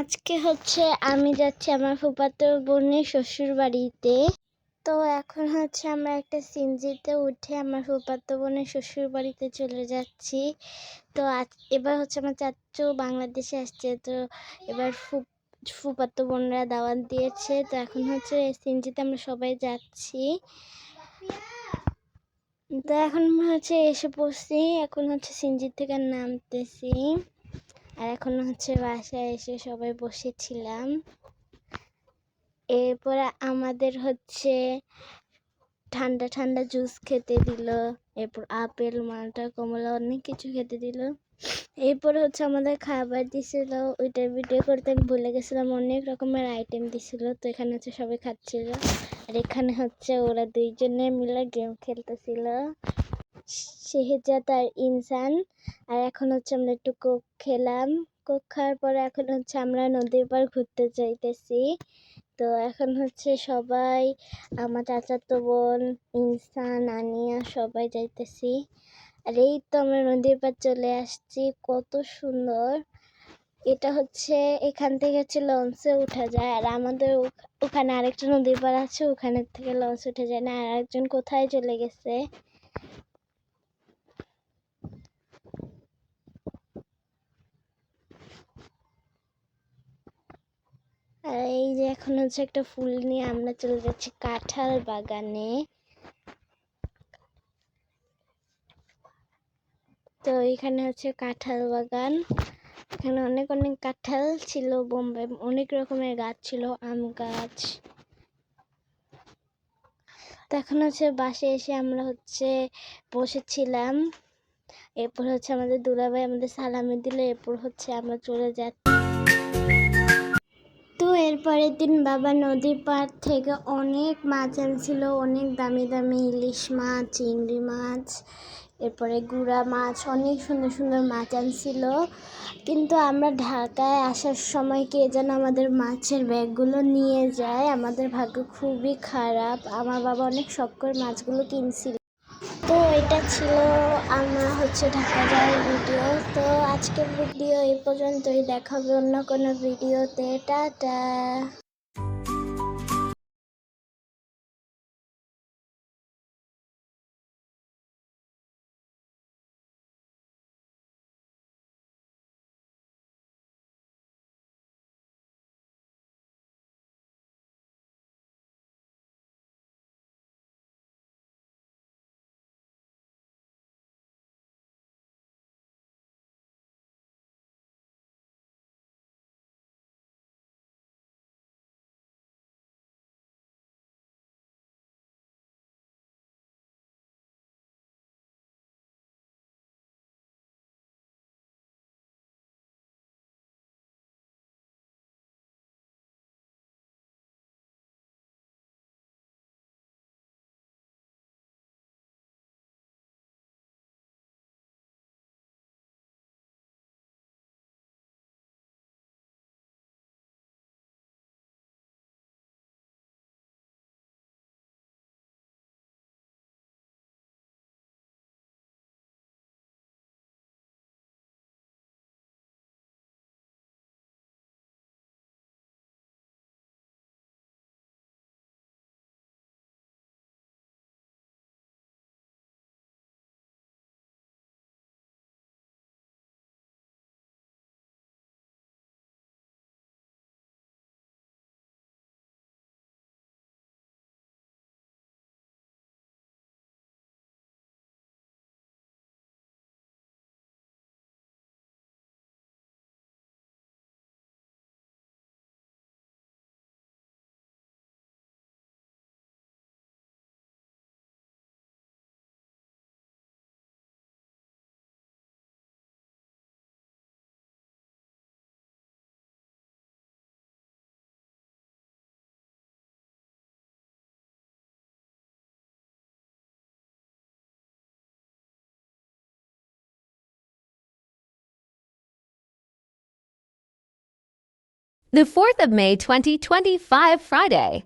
আজকে হচ্ছে আমি যাচ্ছি আমার ফুফাতো বোনের শ্বশুর বাড়িতে। তো এখন হচ্ছে আমরা একটা সিনজিতে উঠে আমার ফুপাতো বোনের শ্বশুর বাড়িতে চলে যাচ্ছি। তো আজ, এবার হচ্ছে আমার চাচু বাংলাদেশে আসছে, তো এবার ফুপ ফুফাতো বোনরা দাওয়াত দিয়েছে। তো এখন হচ্ছে সিনজিতে আমরা সবাই যাচ্ছি। তো এখন হচ্ছে এসে পড়ছি, এখন হচ্ছে সিনজির থেকে নামতেছি। আর এখন হচ্ছে বাসায় এসে সবাই বসেছিলাম। এরপরে আমাদের হচ্ছে ঠান্ডা ঠান্ডা জুস খেতে দিল, এরপর আপেল, মালটা, কমলা অনেক কিছু খেতে দিল। এরপর হচ্ছে আমাদের খাবার দিছিল, ওইটার ভিডিও করতে আমি ভুলে গেছিলাম, অনেক রকমের আইটেম দিছিল, তো এখানে হচ্ছে সবাই খাচ্ছিল। আর এখানে হচ্ছে ওরা দুইজনে মিলে গেম খেলতেছিল। শেহজাদ আর ইনসান। আর এখন হচ্ছে আমরা একটু কোক খেলাম। কোক খাওয়ার পরে এখন হচ্ছে আমরা নদীর পাড় ঘুরতে যাইতেছি। তো এখন হচ্ছে সবাই, আমার চাচাতো বোন, ইনসান, আনিয়া সবাই যাইতেছি। আর এই তো আমরা নদীর পাড় চলে আসছি। কত সুন্দর। এটা হচ্ছে এখান থেকে হচ্ছে লঞ্চে উঠা যায়। আর আমাদের ওখ- ওখানে আরেকটা নদীর পাড় আছে ওখানে থেকে লঞ্চ উঠে যায় না। আর একজন কোথায় চলে গেছে আর এই যে এখন হচ্ছে একটা ফুল নিয়ে আমরা চলে যাচ্ছি কাঁঠাল বাগানে। তো এখানে হচ্ছে কাঁঠাল বাগান। এখানে অনেক অনেক কাঁঠাল ছিল বোম্বে অনেক রকমের গাছ ছিল, আম গাছ। তো এখন হচ্ছে বাসে এসে আমরা হচ্ছে বসেছিলাম। এরপর হচ্ছে আমাদের দুলাভাই আমাদের সালামি দিল, এরপর হচ্ছে আমরা চলে যাচ্ছি। তো এরপরের দিন বাবা নদীর পাড় থেকে অনেক মাছ আনছিল, অনেক দামি দামি ইলিশ মাছ, চিংড়ি মাছ, এরপরে গুড়া মাছ, অনেক সুন্দর সুন্দর মাছ আনছিল। কিন্তু আমরা ঢাকায় আসার সময় কে যেন আমাদের মাছের ব্যাগগুলো নিয়ে যায়। আমাদের ভাগ্য খুবই খারাপ। আমার বাবা অনেক শখ করে মাছগুলো কিনছিল। তো এটা ছিল আমার হচ্ছে ঢাকা যাওয়ার ভিডিও তো আজকের ভিডিও এই পর্যন্তই। দেখাবে অন্য কোনো ভিডিওতে tata. The 4th of May 2025 Friday.